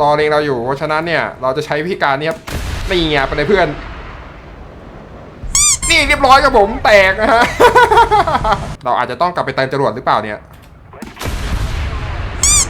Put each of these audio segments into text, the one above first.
รอเรงเราอยู่เพราะฉะนั้นเนี่ย เราจะใช้วิธีการเนี้ยนี่ไงไปเลยเพื่อน นี่เรียบร้อยครับผมแตกนะฮะเราอาจจะต้องกลับไปเติมจรวดหรือเปล่าเนี่ย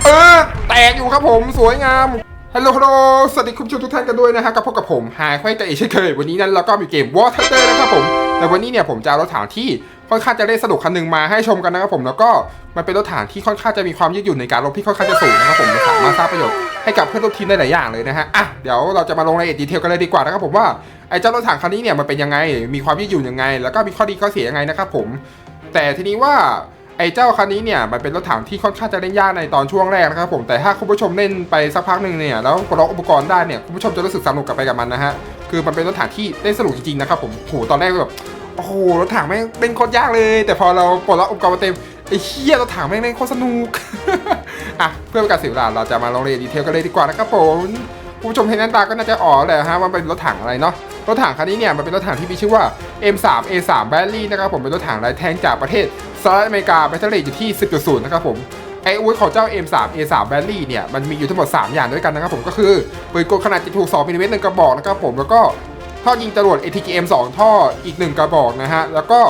เออแตกอยู่ครับผมสวยงามฮัลโหลฮัลโหลสวัสดีคุณผู้ชมทุกท่านกันด้วยนะฮะกับพบกับผมหายไข่ใจอีกเช่นเคย วันนี้นั้นเราก็มีเกม War Thunder นะครับผม แต่วันนี้เนี่ยผมจะเอารถถังที่ค่อนข้างจะเล่นสนุกคันหนึ่งมาให้ชมกันนะครับผม แล้วก็มันเป็นรถถังที่ค่อนข้างจะมีความยืดหยุ่นในการรบที่ค่อนข้างจะสูงนะครับผมสามารถสร้างประโยชน์ ให้กับเพื่อนร่วมทีมได้หลายอย่างเลยนะฮะอะเดี๋ยวเราจะมาลงรายละเอียดดีเทลกันเลยดีกว่านะครับผมว่าไอ้เจ้ารถถังคันนี้เนี่ยมันเป็นยังไง มีความยืดหยุ่นยังไง แล้วก็มีข้อดีข้อเสียยังไงนะครับผม แต่ทีนี้ว่าไอ้เจ้าคันนี้เนี่ยมันเป็นรถถังที่ค่อนข้างจะเล่นยากในตอนช่วงแรกนะครับผมแต่ถ้าคุณผู้ชมเล่นไปสักพักหนึ่งเนี่ยแล้วปลดล็อกอุปกรณ์ได้เนี่ยคุณผู้ชมจะรู้สึกสนุกกับไปกับมันนะฮะคือมันเป็นรถถังที่เล่นสนุกจริงๆนะครับผมโหตอนแรกแบบโอ้โหรถถังแม่งเล่นโคตรยากเลย แต่พอเราปลดล็อกอุปกรณ์มาเต็มไอ้เหี้ยรถถังแม่งเล่นโคตรสนุก อะเพื่อเป็นการเสียเวลาเราจะมาลงรายละเอียดดีเทลกันเลยดีกว่านะครับผมผู้ชมเห็นหน้าตาก็น่าจะอ๋อแหละฮะว่าเป็นรถถังอะไรเนาะรถถังคันนี้เนี่ยมันเป็นรถถังที่มีชื่อว่า M3 A3 b a t t l y นะครับผมเป็นรถถังลายแทงจากประเทศสหรัฐอเมริกาแบตเตอรี่อยู่ที่ 10.0 นะครับผมไอ้อาวุธของเจ้า M3 A3 b a t t l y เนี่ยมันมีอยู่ทั้งหมด 3 อย่างด้วยกันนะครับผมก็คือปืนกลขนาด7.2มิลลิเมตรหนึ่งกระบอกนะครับผมแล้วก็ท่อยิงจรวด ATGM 2 ท่ออีก 1 กระบอกนะฮะแล้วก็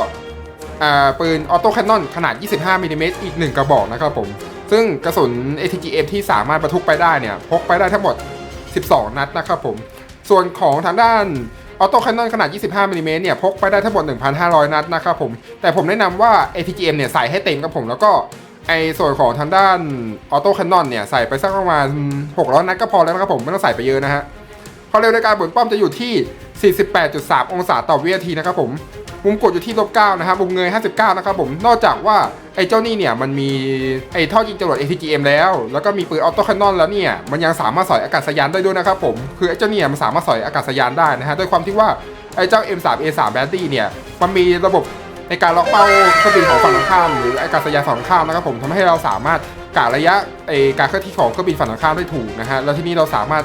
ปืนออโต้แคนนอนขนาด 25มิลลิเมตรอีก 1 กระบอกนะครับผม ซึ่งกระสุน ATGM ที่สามารถบรรทุกไปได้เนี่ย พกไปได้ทั้งหมด 12 นัดนะครับผม ส่วนของทางด้านออโต้แคนนอนขนาด 25มิลลิเมตรเนี่ย พกไปได้ทั้งหมด 1,500 นัดนะครับผม แต่ผมแนะนำว่า ATGM เนี่ย ใส่ให้เต็มครับผม แล้วก็ไอ้ส่วนของทางด้านออโต้แคนนอนเนี่ย ใส่ไปสักประมาณ 600 นัดก็พอแล้วนะครับผม ไม่ต้องใส่ไปเยอะนะฮะความเร็วในการหมุนป้อมจะอยู่ที่ 48.3 องศาต่อวินาทีนะครับผม มุมกดอยู่ที่ลบ9นะครับมุมเงย 59 นะครับผม นอกจากว่าไอ้เจ้านี่เนี่ยมันมีไอ้ท่อยิงจรวด ATGM แล้ว แล้วก็มีปืนออโต้แคนนอนแล้วเนี่ยมันยังสามารถสอยอากาศยานได้ด้วยนะครับผมคือไอ้เจ้าเนี่ยมันสามารถสอยอากาศยานได้นะฮะด้วยความที่ว่าไอ้เจ้า M3A3 b a t t y เนี่ยมันมีระบบในการล็อกเป้าเครื่องบินของฝั่งข้าม หรืออากาศยานฝั่งข้ามนะครับผมทำให้เราสามารถกะระยะไอการเคลื่อนที่ของเครื่องบินฝั่งตรงข้ามได้ถูกนะฮะแล้วที่นี้เราสามารถ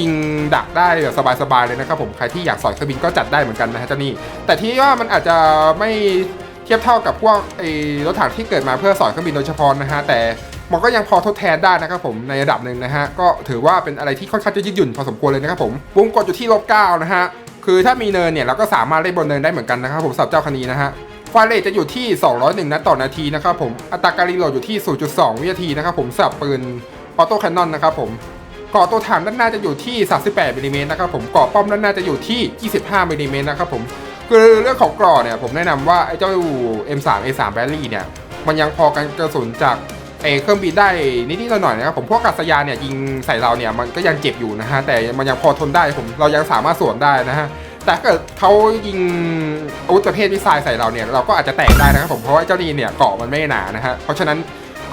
ยิงดักได้แบบสบายๆเลยนะครับผมใครที่อยากสอยเครื่องบินก็จัดได้เหมือนกันนะฮะเจ้านี่แต่ที่ว่ามันอาจจะไม่เทียบเท่ากับพวกไอ้รถถังที่เกิดมาเพื่อสอยเครื่องบินโดยเฉพาะนะฮะแต่มันก็ยังพอทดแทนได้นะครับผมในระดับหนึ่งนะฮะก็ถือว่าเป็นอะไรที่ค่อนข้างจะยืดหยุ่นพอสมควรเลยนะครับผมวงกดอยู่ที่ลบเก้านะฮะคือถ้ามีเนินเนี่ยเราก็สามารถเล่นบนเนินได้เหมือนกันนะครับผมสำหรับเจ้าคันนี้นะฮะไฟเรทจะอยู่ที่ 201 นัดต่อนาทีนะครับผม อัตราการรีโหลดอยู่ที่ 0.2 วินาทีนะครับผมสำหรับปืนออโต้แคนนอนนะครับผม เกาะตัวถังด้านหน้าจะอยู่ที่ 38มิลลิเมตรนะครับผมเกาะป้อมด้านหน้าจะอยู่ที่ 25มิลลิเมตรนะครับผมคือเรื่องของเกราะเนี่ยผมแนะนำว่าไอ้เจ้า M3 A3 b a t t l y เนี่ยมันยังพอกันกระสุนจากไอ้เครื่องบินได้นิดๆหน่อยนะครับผมพวกกาศยานเนี่ยยิงใส่เราเนี่ยมันก็ยังเจ็บอยู่นะฮะแต่มันยังพอทนได้ผมเรายังสามารถสวนได้นะฮะแต่ถ้าเกิดเขายิงอาวุธประเภทมิสไซล์ใส่เราเนี่ยเราก็อาจจะแตกได้นะครับผมเพราะว่าไอ้เจ้านี่เนี่ยเกาะมันไม่หนานะฮะเพราะฉะนั้น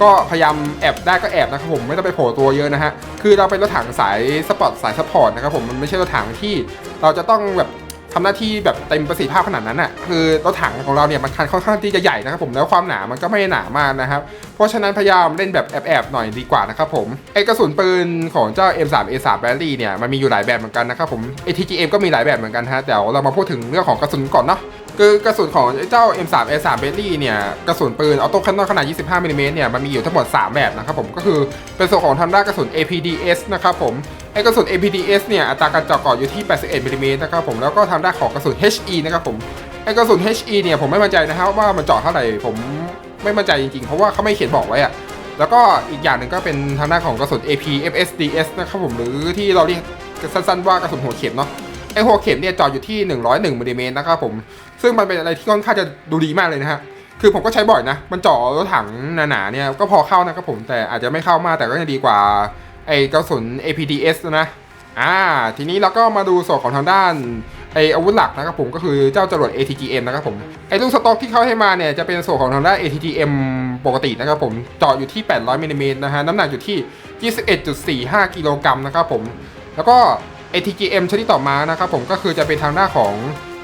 ก็พยายามแอบได้ก็แอบนะครับผมไม่ต้องไปโผล่ตัวเยอะนะฮะคือเราเป็นรถถังสายสปอร์ตสายซัพพอร์ตนะครับผมมันไม่ใช่รถถังที่เราจะต้องแบบทำหน้าที่แบบเต็มประสิทธิภาพขนาดนั้นอะคือรถถังของเราเนี่ยมันคันค่อนข้างที่จะใหญ่นะครับผมแล้วความหนามันก็ไม่หนามากนะครับ เพราะฉะนั้นพยายามเล่นแบบแอบๆหน่อยดีกว่านะครับผมไอกระสุนปืนของเจ้า M3 A3 b a t t l y เนี่ยมันมีอยู่หลายแบบเหมือนกันนะครับผม ATGM ก็มีหลายแบบเหมือนกันฮะแต่เรามาพูดถึงเรื่องของกระสุนก่อนเนาะ คือกระสุนของเจ้า M3 A3 b a t t l y เนี่ยกระสุนปืนออโต้แคนนอนขนาด 25มิลลิเมตรเนี่ยมันมีอยู่ทั้งหมด 3 แบบนะครับผมก็คือเป็นส่วนของทางด้านกระสุน APDS นะครับผมไอกระสุน APDS เนี่ยอัตราการเจาะเกาะอยู่ที่ 81มิลลิเมตรนะครับผมแล้วก็ทางด้านของกระสุน HE นะครับผมไอกระสุน HE เนี่ยผมไม่มั่นใจนะครับว่ามันเจาะเท่าไหร่ผมไม่มั่นใจจริงๆ เพราะว่าเขาไม่เขียนบอกไว้อะแล้วก็อีกอย่างหนึ่งก็เป็นทางด้านของกระสุน AP FSDS นะครับผมหรือที่เราเรียกสั้นๆว่ากระสุนหัวเข็มเนาะ ไอหัวเข็มเนี่ยเจาะอยู่ที่ 101มิลลิเมตรนะครับผมซึ่งมันเป็นอะไรที่ค่อนข้างจะดูดีมากเลยนะฮะคือผมก็ใช้บ่อยนะ มันเจาะรถถังหนาๆเนี่ยก็พอเข้านะครับผมแต่อาจจะไม่เข้ามากแต่ก็ยังดีกว่าไอกระสุน APDS นะอ่าทีนี้เราก็มาดูส่วนของทางด้านไออาวุธหลักนะครับผมก็คือเจ้าจรวด ATGM นะครับผมไอลูกสต็อกที่เขาให้มาเนี่ยจะเป็นส่วนของทางด้าน ATGM ปกตินะครับผมเจาะอยู่ที่ 800มิลลิเมตรนะฮะน้ำหนักอยู่ที่ 21.45 กิโลกรัมนะครับผม แล้วก็ ATGM ชนิดต่อมานะครับผมก็คือจะเป็นทางหน้าของ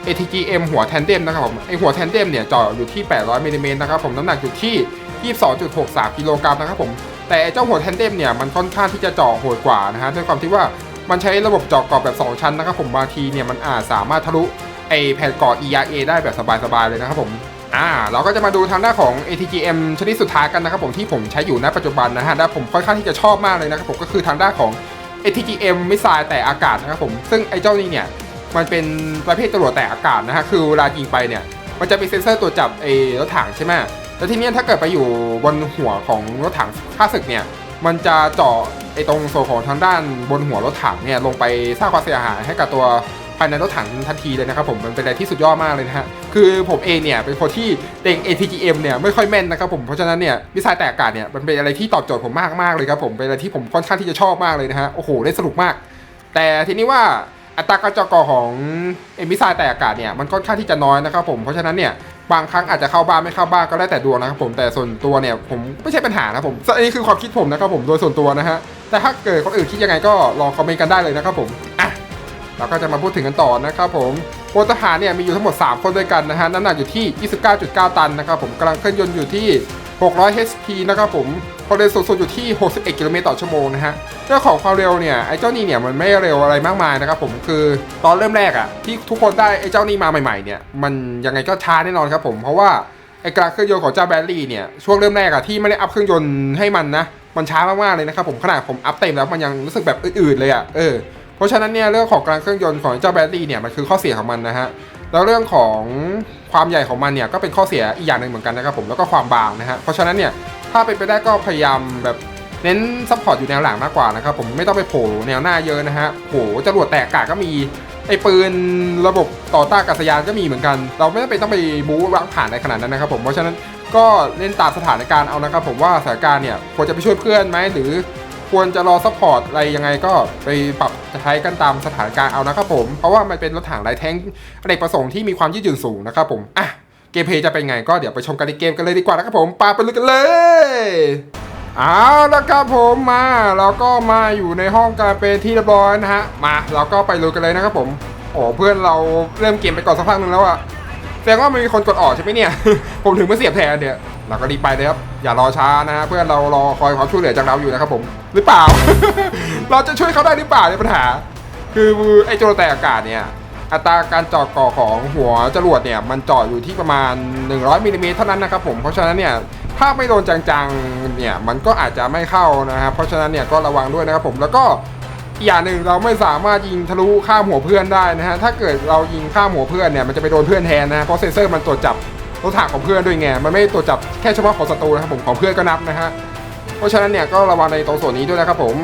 ATGM หัวแทนเดมนะครับผมไอหัวแทนเดมเนี่ยเจาะอยู่ที่ 800มิลลิเมตรนะครับผมน้ำหนักอยู่ที่ 22.63 กิโลกรัมนะครับผมแต่เจ้าหัวแทนเดมเนี่ยมันค่อนข้างที่จะเจาะโหดกว่านะฮะด้วยความที่ว่ามันใช้ระบบเจาะกรอบแบบ 2 ชั้นนะครับผมบางทีเนี่ยมันอาจสามารถทะลุไอแผ่นกาะ ERA ได้แบบสบายๆเลยนะครับผมอ่าเราก็จะมาดูทางด้านของ ATGM ชนิดสุดท้ายกันนะครับผมที่ผมใช้อยู่ณปัจจุบันนะฮะและผมค่อนข้างที่จะชอบมากเลยนะครับผมก็คือทางด้านของ ATGM มิสไซล์แต่อากาศนะครับผม ซึ่งไอ้เจ้านี่เนี่ยมันเป็นประเภทจรวดแต่อากาศนะฮะ คือเวลายิงไปเนี่ย มันจะมีเซ็นเซอร์ตัวจับไอ้รถถังใช่ไหมแล้วทีนี้ถ้าเกิดไปอยู่บนหัวของรถถังข้าศึกเนี่ย มันจะเจาะไอ้ตรงโซนของทางด้านบนหัวรถถังเนี่ยลงไปสร้างความเสียหายให้กับตัว ภายในรถถังทันทีเลยนะครับผมมันเป็นอะไรที่สุดยอดมากเลยนะฮะคือผมเองเนี่ยเป็นคนที่เต็ง ATGM เนี่ยไม่ค่อยแม่นนะครับผมเพราะฉะนั้นเนี่ยมิสไซล์แต่อากาศเนี่ยมันเป็นอะไรที่ตอบโจทย์ผมมากมากเลยครับผมเป็นอะไรที่ผมค่อนข้างที่จะชอบมากเลยนะฮะโอ้โหได้สนุกมาก แต่ทีนี้ว่าอัตราการจาะกอของเอมิสไซล์แต่อากาศเนี่ยมันค่อนข้างที่จะน้อยนะครับผมเพราะฉะนั้นเนี่ยบางครั้งอาจจะเข้าบ้านไม่เข้าบ้านก็ได้วแต่ดวงนะครับผมแต่ส่วนตัวเนี่ยผมไม่ใช่ปัญหานะผมอันนี้คือความคิดผมนะครับผมโดยส่วนตัวนะฮะแต่ถ้าเกิดคนอื่นคิดยังไงก็ลองคอมเมนต์กันได้เลยนะครับผมอะ เราก็จะมาพูดถึงกันต่อนะครับผมพลทหารเนี่ยมีอยู่ทั้งหมด 3 คนด้วยกันนะฮะน้ำหนักอยู่ที่ 29.9 ตันนะครับผมกำลังเครื่องยนต์อยู่ที่ 600 HP นะครับผมความเร็วสูงสุดอยู่ที่ 61 กิโลเมตรต่อชั่วโมงนะฮะเรื่องของความเร็วเนี่ยไอ้เจ้านี่เนี่ยมันไม่เร็วอะไรมากมายนะครับผมคือตอนเริ่มแรกอะที่ทุกคนได้ไอ้เจ้านี่มาใหม่ๆเนี่ยมันยังไงก็ช้าแน่นอนครับผมเพราะว่าไอ้กระเครื่องยนต์ของเจ้าแบลลี่เนี่ยช่วงเริ่มแรกอะที่ไม่ได้อัพเครื่องยนต์ให้มันนะมันช้ามากๆเลยนะครับผมขนาดผมอัพเต็มแล้วมันยังรู้สึกแบบอืดๆเลยอะเออ เพราะฉะนั้นเนี่ยเรื่องของการเครื่องยนต์ของเจ้าแบตเตอรี่เนี่ยมันคือข้อเสียของมันนะฮะแล้วเรื่องของความใหญ่ของมันเนี่ยก็เป็นข้อเสียอีกอย่างหนึ่งเหมือนกันนะครับผมแล้วก็ความบางนะฮะเพราะฉะนั้นเนี่ยถ้าเป็นไปได้ก็พยายามแบบเน้นซัพพอร์ตอยู่แนวหลังมากกว่านะครับผมไม่ต้องไปโผล่แนวหน้าเยอะนะฮะโหจรวดแตกกาก็มีไอ้ปืนระบบต่อต้านอากาศยานก็มีเหมือนกัน เราไม่จำเป็นต้องไปบู๊วางผ่านในขนาดนั้นนะครับผมเพราะฉะนั้นก็เล่นตามสถานการณ์เอานะครับผมว่าสถานการณ์เนี่ยควรจะไปช่วยเพื่อนไหมหรือควรจะรอซัพพอร์ตอะไรยังไงก็ไปปรับ จะใช้กันตามสถานการณ์เอานะครับผม เพราะว่ามันเป็นรถถังไร้แท้งอเนกประสงค์ที่มีความยืดหยุ่นสูงนะครับผมอะเกมเพย์จะเป็นไงก็เดี๋ยวไปชมกันในเกมกันเลยดีกว่านะครับผมปาไปลุยกันเลยเอาละครับผมมาเราก็มาอยู่ในห้องการเป็นที่เรียบร้อยนะฮะมาเราก็ไปลุยกันเลยนะครับผมโอ้เพื่อนเราเริ่มเกมไปก่อนสักพักหนึงแล้วอะแสดงว่ามันมีคนกดออกใช่ไหมเนี่ย ผมถึงมาเสียบแทนเนี่ย เราก็รีบไปเลยครับ อย่ารอช้านะฮะเพื่อนเรารอคอยความช่วยเหลือจากเราอยู่นะครับผม หรือเปล่า เราจะช่วยเขาได้หรือเปล่าเนี่ยปัญหา คือไอ้จรวดแต่อากาศเนี่ย อัตราการเจาะก่อของหัวจรวดเนี่ย มันเจาะอยู่ที่ประมาณ 100มิลลิเมตรเท่านั้นนะครับผม เพราะฉะนั้นเนี่ย ถ้าไม่โดนจังๆ เนี่ย มันก็อาจจะไม่เข้านะครับ เพราะฉะนั้นเนี่ยก็ระวังด้วยนะครับผม แล้วก็อย่างหนึ่งเราไม่สามารถยิงทะลุข้ามหัวเพื่อนได้นะฮะ ถ้าเกิดเรายิงข้ามหัวเพื่อนเนี่ย มันจะไปโดนเพื่อนแทนนะเพราะเซนเซอร์มันตรวจจับ รถถังของเพื่อนด้วยไง มันไม่ตรวจับแค่เฉพาะของศัตรูนะครับผมของเพื่อนก็นับนะฮะ เพราะฉะนั้นเนี่ยก็ระวังในตรงส่วนนี้ด้วยนะครับผม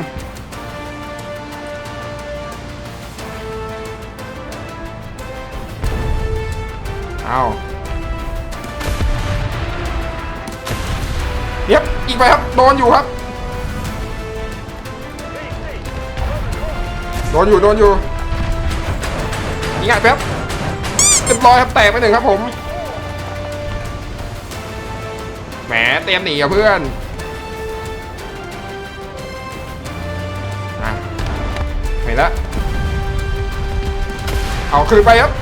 เอาเดี๋ยวอีกไปครับโดนอยู่ครับ โดนอยู่โดนอยู่ยิงไงแป๊บเรียบร้อยครับแตกไปหนึ่งครับผม มเตรียมหนีอะเพื่อนอะเห็นแล้วเอาคืนไปครับ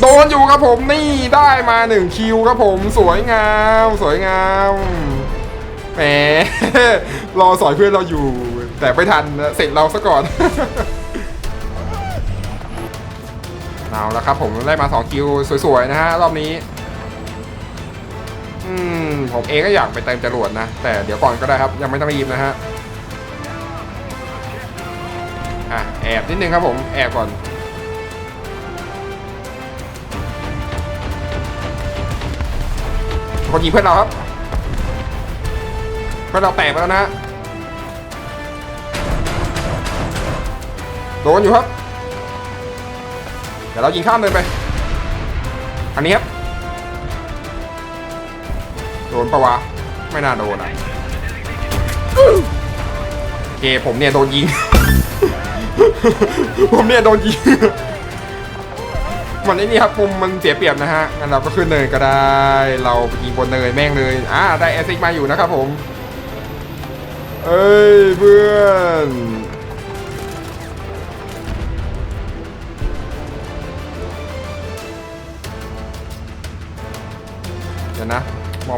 โดนอยู่ครับผมนี่ได้มาหนึ่งคิวครับผมสวยงาม สวยงามแหมรอสอยเพื่อนเราอยู่ แต่ไม่ทันเสร็จเราซะก่อนเอาแล้วครับผมได้มา 2 คิว สวย ๆ นะฮะ รอบนี้ อืม ผมเองก็อยากไปเติมจรวดนะ แต่เดี๋ยวก่อนก็ได้ครับ ยังไม่ต้องรีบนะฮะอะแอบนิดนึงครับผม แอบก่อน คนยิงเพื่อนเราครับ เพื่อนเราแตกไปแล้วนะฮะโดนอยู่ครับ เดี๋ยวเรายิงข้ามเลยไป นปะวะ ไม่น่าโดนอะโอเคผมเนี่ยโดนยิง ผมเนี่ยโดนยิง มันไอ้นี่ครับมุมมันเสียเปรียบนะฮะ งั้นเราก็ขึ้นเนินก็ได้ เรายิงบนเนินแม่งเลยอ่าได้แอซิกมาอยู่นะครับผม เอ้ยเพื่อน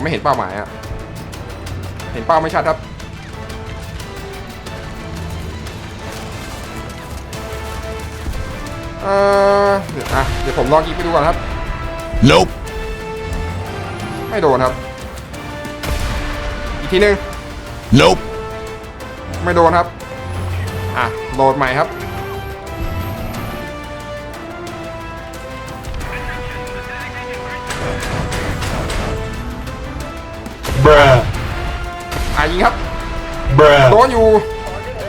ไม่เห็นเป้าหมายอะเห็นเป้าไม่ชัดครับ เออเดี๋ยวอะเดี๋ยวผมลองยิงไปดูก่อนครับ Nope. ไม่โดนครับ อีกทีหนึง Nope. ไม่โดนครับ อะโหลดใหม่ครับ โดนอยู่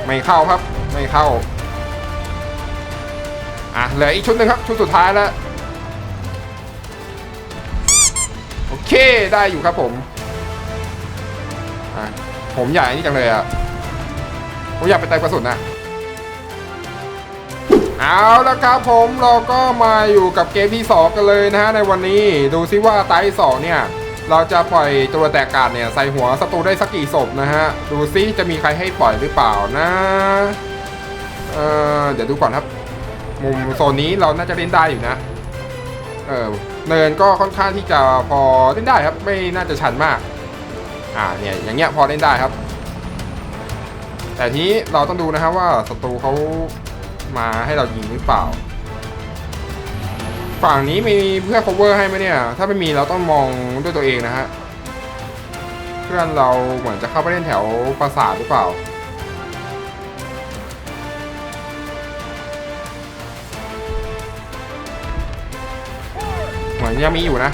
ไม่เข้าครับ ไม่เข้า อะเหลืออีกชุดหนึ่งครับ ชุดสุดท้ายแล้ว โอเคได้อยู่ครับผม อะผมใหญ่นี่จังเลยอะ ผมอยากไปเติมกระสุนนะเอาละครับผมเราก็มาอยู่กับเกมที่ 2 กันเลยนะฮะในวันนี้ดูซิว่าไตสองเนี่ย เราจะปล่อยตัวแตกกาดเนี่ยใส่หัวศัตรูได้สักกี่ศพนะฮะ ดูซิจะมีใครให้ปล่อยหรือเปล่านะเออเดี๋ยวดูก่อนครับ มุมโซนนี้เราน่าจะเล่นได้อยู่นะ เออเนินก็ค่อนข้างที่จะพอเล่นได้ครับ ไม่น่าจะชันมาก อ่าเนี่ยอย่างเงี้ยพอเล่นได้ครับ แต่ทีนี้เราต้องดูนะครับว่าศัตรูเขามาให้เรายิงหรือเปล่า ฝั่งนี้มีเพื่อน cover ให้ไหมเนี่ย ถ้าไม่มีเราต้องมองด้วยตัวเองนะฮะ เพื่อนเราเหมือนจะเข้าไปเล่นแถวปราสาทหรือเปล่า เหมือนยังมีอยู่นะ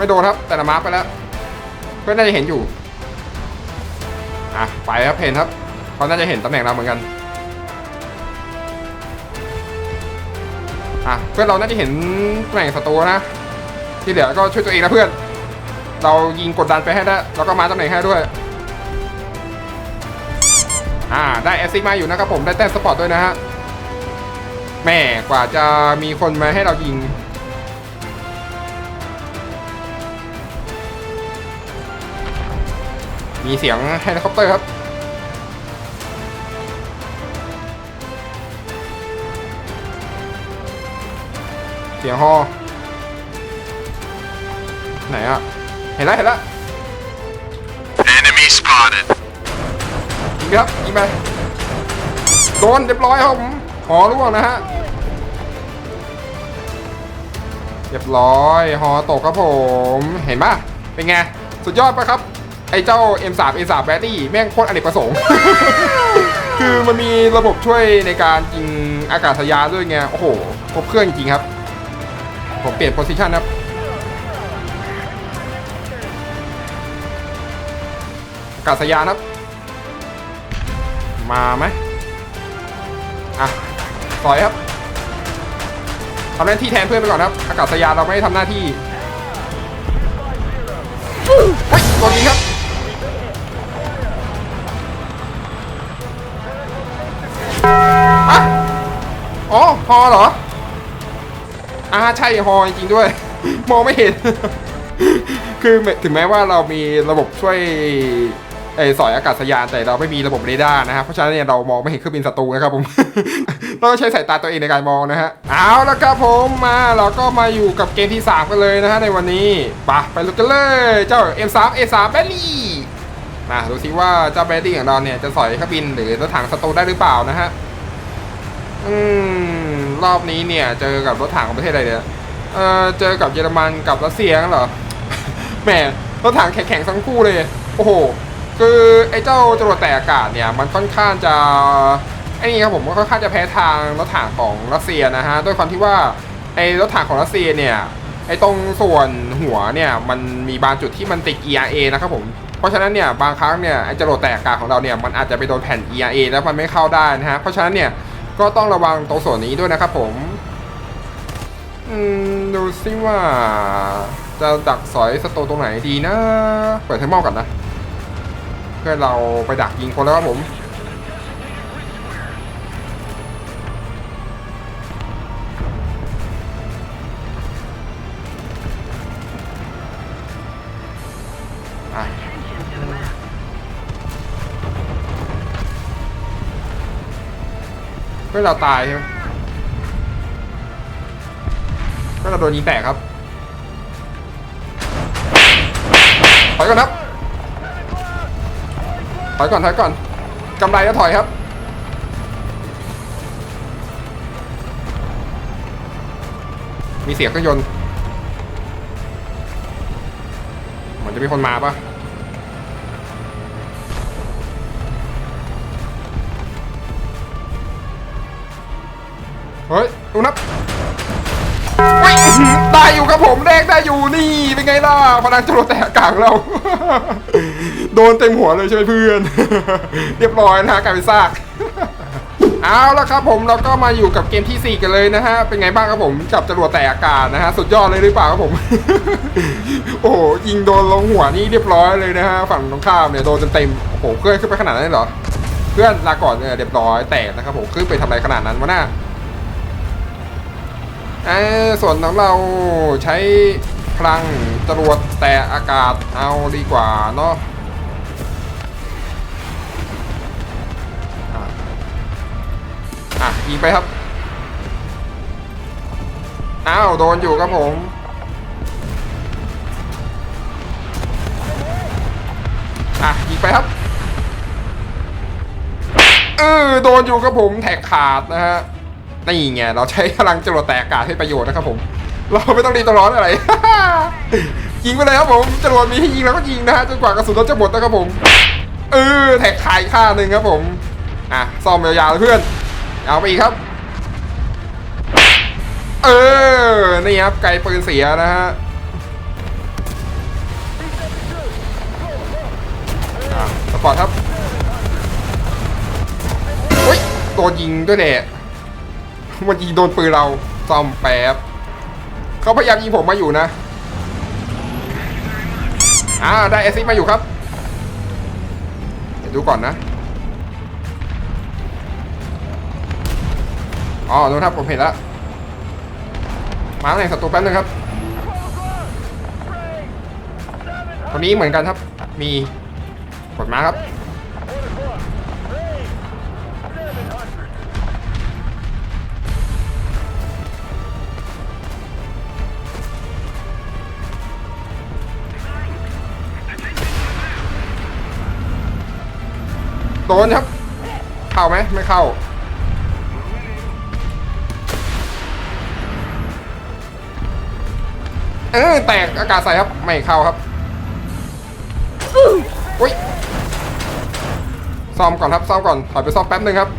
ไม่โดนครับ แต่ละมาร์คไปแล้วเพื่อนน่าจะเห็นอยู่ อะ ไปครับเพนครับเขาน่าจะเห็นตำแหน่งเราเหมือนกัน อะ เพื่อนเราน่าจะเห็นตำแหน่งศัตรูนะ ที่เหลือก็ช่วยตัวเองนะเพื่อน เรายิงกดดันไปให้ได้ แล้วก็มาตำแหน่งให้ด้วย อ่า ได้แอซิสมาอยู่นะครับผม ได้แต้มสปอร์ตด้วยนะฮะ แม่กว่าจะมีคนมาให้เรายิง มีเสียงเฮลิคอปเตอร์ครับเสียงฮอไหนอะเห็นแล้วเห็นแล้ว Enemy spotted. ยิงครับยิงไปโดนเรียบร้อยครับผมหอร่วงนะฮะเรียบร้อย หอตกครับผม เห็นปะเป็นไง สุดยอดปะครับ ไอ้เจ้า M3 A3 b a t t y แม่งโคตรอเนกประสงค์ คือมันมีระบบช่วยในการยิงอากาศยานด้วยไง โอ้โหครบเครื่องจริงครับ ผมเปลี่ยนโพซิชันครับ อากาศยานครับ มาไหมอะสอยครับทำหน้าที่แทนเพื่อนไปก่อนครับ อากาศยานเราไม่ได้ทำหน้าที่เฮ้ยตัวนี้ครับ ฮอเหรออ่าใช่ฮอจริงด้วย มองไม่เห็น คือถึงแม้ว่าเรามีระบบช่วยไอ้สอยอากาศยานแต่เราไม่มีระบบเรดาร์นะครับเพราะฉะนั้นเนี่ยเรามองไม่เห็นเครื่องบินศัตรูนะครับผมเราต้องใช้สายตาตัวเองในการมองนะฮะเอาละครับผมมาเราก็มาอยู่กับเกมที่ 3 กันเลยนะฮะในวันนี้ปะไปลุกกันเลย เจ้า M3 A3 แบลลี่มาดูซิว่าเจ้าแบลลี่ของเราเนี่ยจะสอยเครื่องบินหรือรถถังศัตรูได้หรือเปล่านะฮะอืม รอบนี้เนี่ย เจอกับรถถังของประเทศอะไรเนี่ยเออเจอกับเยอรมันกับรัสเซียงั้นเหรอ แหมรถถังแข็งๆทั้งคู่เลย โอ้โห คือไอ้เจ้าจรวดแต่อากาศเนี่ย มันค่อนข้างจะไอ้นี่ครับผมก็ค่อนข้างจะแพ้ทางรถถังของรัสเซียนะฮะด้วยความที่ว่าไอ้รถถังของรัสเซียเนี่ยไอ้ตรงส่วนหัวเนี่ยมันมีบางจุดที่มันติด ERA นะครับผมเพราะฉะนั้นเนี่ยบางครั้งเนี่ยไอ้จรวดแต่อากาศของเราเนี่ยมันอาจจะไปโดนแผ่น ERA แล้วมันไม่เข้าได้นะฮะเพราะฉะนั้นเนี่ย ก็ต้องระวังตรงส่วนนี้ด้วยนะครับผมอืมดูซิว่า จะดักสอยสโตตรงไหนดีนะ เปิดเทอร์โมก่อนนะ เพื่อเราไปดักยิงคนแล้วครับผม เราตายใช่ไหมเพื่อนเราโดนยิงแตกครับถอยก่อนครับถอยก่อนถอยก่อนกำไรแล้วถอยครับมีเสียงเครื่องยนต์เหมือนจะมีคนมาปะ เฮ้ยดูนับเฮ้ยอื้อหือได้อยู่ครับผมแรกได้อยู่นี่เป็นไงล่ะพลังจรวดแตกกลางเรา โดนเต็มหัวเลยใช่ไหมเพื่อน เรียบร้อยนะฮะกลายเป็นซากเอาละครับผมเราก็มาอยู่กับเกมที่ 4 กันเลยนะฮะ เป็นไงบ้างครับผมกับจรวดแตกอากาศนะฮะ สุดยอดเลยหรือเปล่าครับผม โอ้โหยิงโดนลงหัวนี่เรียบร้อยเลยนะฮะ ฝั่งตรงข้ามเนี่ยโดนเต็มๆโอ้โหเพื่อนขึ้นไปขนาดนั้นเลยเหรอ เพื่อนลาก่อนเนี่ยเรียบร้อยแตกนะครับผมขึ้นไปทำอะไรขนาดนั้นวะน่า เออส่วนของเราใช้พลังจรวดแต่อากาศเอาดีกว่าเนาะอะยิงไปครับ อ้าว โดนอยู่ครับผม อะยิงไปครับ เออโดนอยู่ครับผมแท็กขาดนะฮะ นี่ไงเราใช้พลังจรวดแตกอากาศให้ประโยชน์นะครับผม เราไม่ต้องรีบตร้อนอะไร ยิงไปเลยครับผมจรวดมีให้ยิงแล้วก็ยิงนะฮะจนกว่ากระสุนเราจะหมดนะครับผมเออแท็กขายค่าหนึ่งครับผมอะซ่อมยาวๆเพื่อนเอาไปอีกครับ เออนี่ครับไกลปืนเสียนะฮะอะสปอร์ตครับเฮ้ยโดนยิงด้วยแหละ มันยิงโดนปืนเราซ่อมแป๊บเขาพยายามยิงผมมาอยู่นะอ่าได้เอซิมาอยู่ครับเดี๋ยวดูก่อนนะอ๋อโดนครับผมเห็นแล้วมาในศัตรูแป๊บนึงครับคนนี้เหมือนกันครับ มีกดมาครับ โดนครับ เข้าไหมไม่เข้า เออแตกอากาศใส่ครับ ไม่เข้าครับอุ้ยซ่อมก่อนครับซ่อมก่อนถอยไปซ่อมแป๊บหนึ่งครับ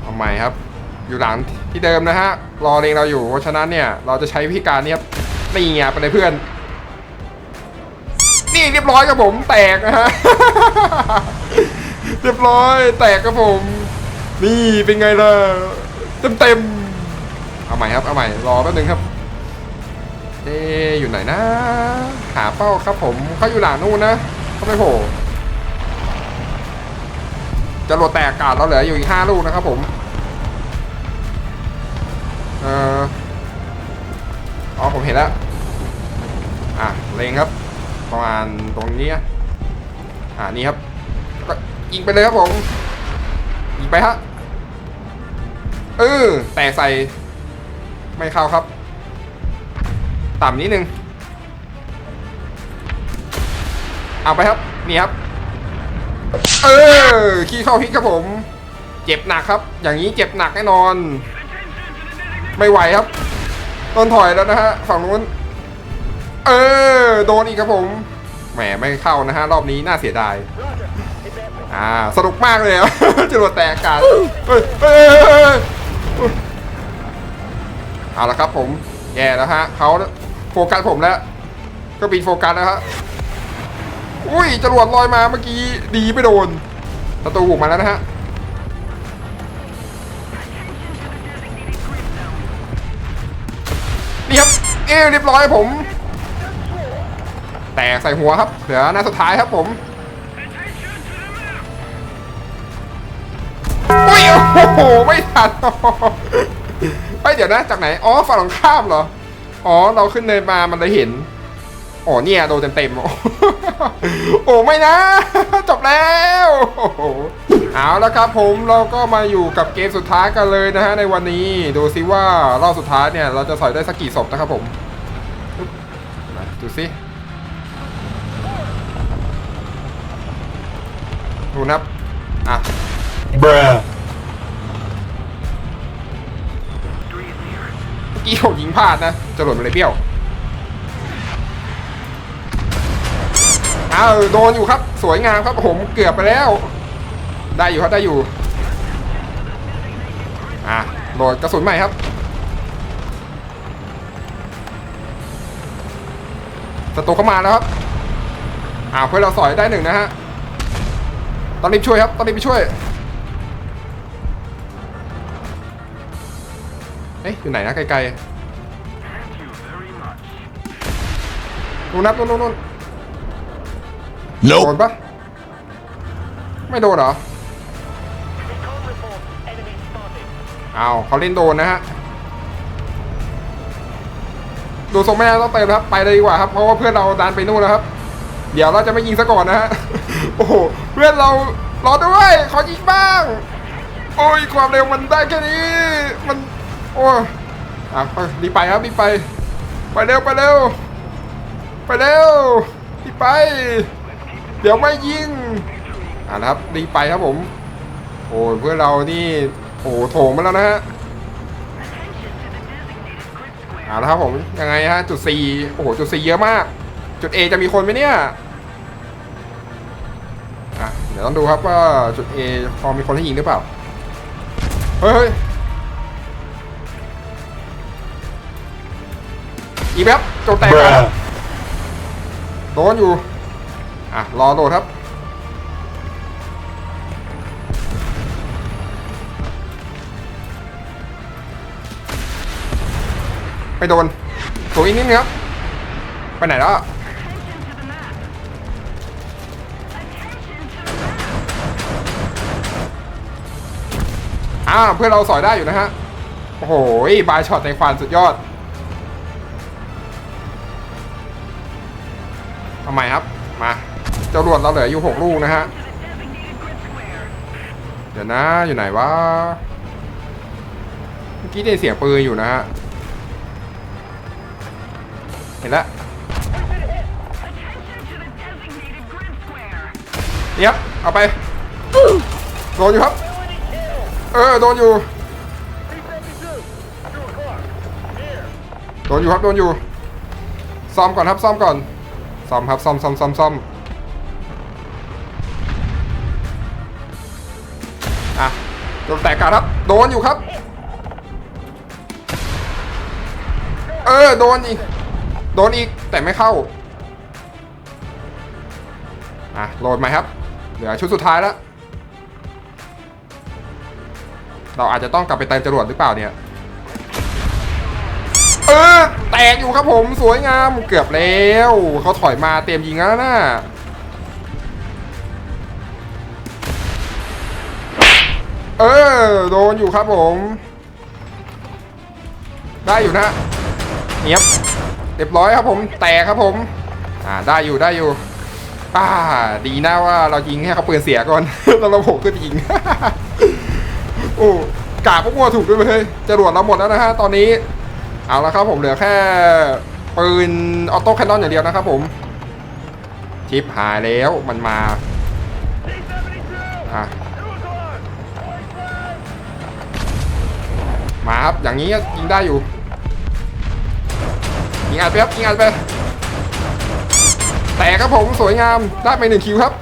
เอาใหม่ครับ อยู่หลังที่เดิมนะฮะรอเรงเราอยู่เพราะฉะนั้นเนี่ย เราจะใช้วิธีการนี้ครับนี่ไงไปเลยเพื่อน เรียบร้อยครับผมแตกนะฮะเรียบร้อยแตกครับผม นี่เป็นไงล่ะเต็มเต็มเอาใหม่ครับเอาใหม่รอแป๊บนึงครับเอ๊อยู่ไหนนะหาเป้าครับผมเขาอยู่หลังนู่นนะเขาไม่โผล่จะโหลดแตกอากาศเราเหลืออยู่อีกห้าลูกนะครับผมเอออ๋อผมเห็นแล้ว อะเลงครับ ประมาณตรงนี้อ่านี่ครับก็ยิงไปเลยครับผมยิงไปฮะเออแตกใส่ไม่เข้าครับ ต่ำนิดนึงเอาไปครับนี่ครับ เออขี้เข้าพิกครับผม เจ็บหนักครับ อย่างนี้เจ็บหนักแน่นอน ไม่ไหวครับต้นถอยแล้วนะฮะฝั่งนู้น เออ โดนอีกครับผม แหมไม่เข้านะฮะ รอบนี้น่าเสียดาย อ่า สนุกมากเลยอะจรวดแตกอากาศเอาละครับผม แย่แล้วฮะเขาโฟกัสผมแล้ว ก็ปิดโฟกัสแล้วฮะอุ้ยจรวดลอยมาเมื่อกี้ดีไม่โดนประตูบุกมาแล้วนะฮะนี่ครับเอ้เรียบร้อยผม แตกใส่หัวครับ เหลือหน้าสุดท้ายครับผมอุ้ยโอ้โห ไม่ทันเฮ้ยเดี๋ยวนะ จากไหน อ๋อ ฝั่งตรงข้ามเหรอ อ๋อ เราขึ้นเนินมามันเลยเห็น อ๋อ เนี่ย โดนเต็มๆ โอ้โหไม่นะ จบแล้วเอาแล้วครับผมเราก็มาอยู่กับเกมสุดท้ายกันเลยนะฮะในวันนี้ ดูซิว่ารอบสุดท้ายเนี่ย เราจะสอยได้สักกี่ศพนะครับผม ดูซิ ดูนะครับ อะ bruh, เมื่อกี้ผมยิงพลาดนะจรวดมันเลยเปรี้ยวอ้าวโดนอยู่ครับ สวยงามครับผมเกือบไปแล้ว ได้อยู่ครับได้อยู่อะโหลดกระสุนใหม่ครับศัตรูเข้ามาแล้วครับอ้าวเพื่อนเราสอยได้หนึ่งนะฮะ ต้องรีบช่วยครับต้องรีบไปช่วยเอ๊ะอยู่ไหนนะไกลๆนู่นนับนู่นนู่นนู่นโดน nope, ปะไม่โดนเหรออ้าวเขาเล่นโดนนะฮะดูทรงไม่น่าต้องเติมครับ ไปเลยดีกว่าครับ เพราะว่าเพื่อนเราดันไปนู่นแล้วครับ เดี๋ยวเราจะไม่ยิงซะก่อนนะฮะ โอ้โหเพื่อนเรารอด้วยขอยิงบ้าง โอ้ยความเร็วมันได้แค่นี้ มันโอ้อะรีไปครับรีไป ไปเร็วไปเร็วไปเร็วรีไป เดี๋ยวไม่ยิงอะนครับรีไปครับผม โอ้ยเพื่อนเรานี่โอ้โถมมาแล้วนะฮะเอาละครับผมยังไงฮะจุด C โอ้โหจุด C เยอะมาก จุด A จะมีคนไหมเนี่ย ดี๋ยวต้องดูครับว่าจุด A พอมีคนให้ยิงหรือเปล่า เฮ้ยเฮ้ยอีแป๊บโจมแตกแล้ว bruh, โดนอยู่ อะ รอโดดครับ ไปโดนตัวอีกนิดนึงครับ ไปไหนแล้ว อะอ่าเพื่อนเราสอยได้อยู่นะฮะ โอ้โหบายช็อตในควันสุดยอดทำไมครับ มาเจ้ารวดเราเหลืออยู่หกลูกนะฮะ เดี๋ยวนะอยู่ไหนวะ เมื่อกี้ได้เสียงปืนอยู่นะฮะ เห็นแล้วเนียบเอาไป โดนอยู่ครับ เออโดนอยู่ โดนอยู่ครับโดนอยู่ ซ่อมก่อนครับซ่อมก่อน ซ่อมครับซ่อมซ่อมซ่อมซ่อมอะโดนแตกกันครับ โดนอยู่ครับ เออโดนอีก โดนอีกแต่ไม่เข้า อะโหลดไหมครับ เหลือชุดสุดท้ายแล้ว เราอาจจะต้องกลับไปเติมจรวดหรือเปล่าเนี่ยเออแตกอยู่ครับผมสวยงามเกือบแล้วเขาถอยมาเตรียมยิงแล้วนะเออโดนอยู่ครับผม ได้อยู่นะเนียบเรียบร้อยครับผม แตกครับผมอ่าได้อยู่ได้อยู่อ่าดีนะว่าเรายิงให้เขาปืนเสียก่อนแล้วเราโผล่ขึ้นยิง โอ้กาพวกมัวถูกด้วยเฮ้ยจรวดเราหมดแล้วนะฮะตอนนี้ เอาละครับผมเหลือแค่ปืนออโต้แคนนอนอย่างเดียวนะครับผมชิปหายแล้วมันมาอะมาครับอย่างนี้ยิงได้อยู่ยิงอัดไปครับยิงอัดไปแต่ครับผมสวยงามได้ไปหนึ่งคิวครับ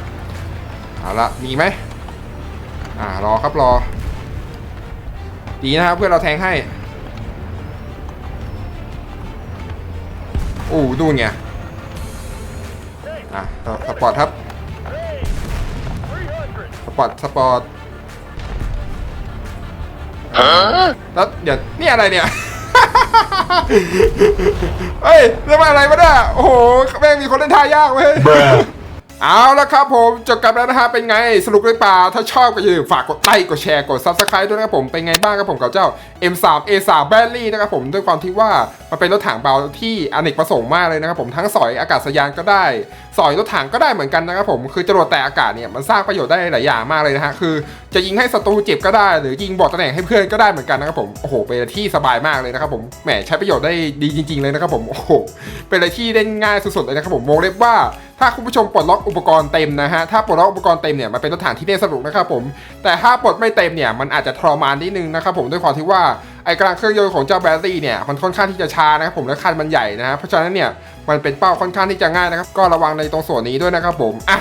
เอาละมีไหมอ่ารอครับรอ ดีนะครับเพื่อนเราแทงให้โอ้ดูไงอะสปอร์ตครับสปอร์ตสปอร์ตแล้วเดี๋ยวนี่อะไรเนี่ยเฮ้ยเรื่องอะไรมาเนี่ยโอ้โหแม่งมีคนเล่นท่ายากเว้ย bruh, เอาละครับผมจบกันแล้วนะฮะเป็นไงสนุกหรือเปล่า ถ้าชอบก็อย่าลืมฝากกดไลค์กดแชร์กด Subscribe ด้วยนะครับผมเป็นไงบ้างครับผมกับเจ้า M3 A3 b a t t e r y นะครับผมด้วยความที่ว่า มันเป็นรถถังเบาที่อเนกประสงค์มากเลยนะครับผมทั้งสอยอากาศยานก็ได้ สอยรถถังก็ได้เหมือนกันนะครับผมคือจรวดแต่อากาศเนี่ยมันสร้างประโยชน์ได้หลายอย่างมากเลยนะฮะคือจะยิงให้ศัตรูเจ็บก็ได้ หรือยิงบอกตำแหน่งให้เพื่อนก็ได้เหมือนกันนะครับผมโอ้โหเป็นอะไรที่สบายมากเลยนะครับผมแหมใช้ประโยชน์ได้ดีจริง ๆเลยนะครับผมโอ้โหเป็นอะไรที่เล่นง่ายสุดๆเลยนะครับผมวงเล็บว่าถ้าคุณผู้ชมปลดล็อกอุปกรณ์เต็มนะฮะ ถ้าปลดล็อกอุปกรณ์เต็มเนี่ยมันเป็นรถถังที่เล่นสนุกนะครับผม แต่ถ้าปลดไม่เต็มเนี่ยมันอาจจะทรมานนิดนึงนะครับผมด้วยความที่ว่า ไอกลางเครื่องยนต์ของเจ้าแบตเตอรี่เนี่ยมันค่อนข้างที่จะช้านะครับผมและคันมันใหญ่นะฮะเพราะฉะนั้นเนี่ยมันเป็นเป้าค่อนข้างที่จะง่ายนะครับ ก็ระวังในตรงส่วนนี้ด้วยนะครับผมอะ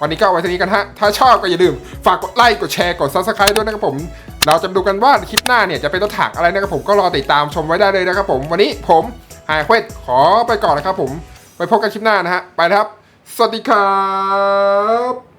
วันนี้ก็ไว้เท่านี้กันฮะถ้าชอบก็อย่าลืมฝากกดไลค์กดแชร์กด subscribe ด้วยนะครับผม เราจะดูกันว่าคลิปหน้าเนี่ยจะเป็นรถถังอะไรนะครับผมก็รอติดตามชมไว้ได้เลยนะครับผมวันนี้ผมหายเควสขอไปก่อนนะครับผมไปพบกันคลิปหน้านะฮะไปครับ สวัสดีครับ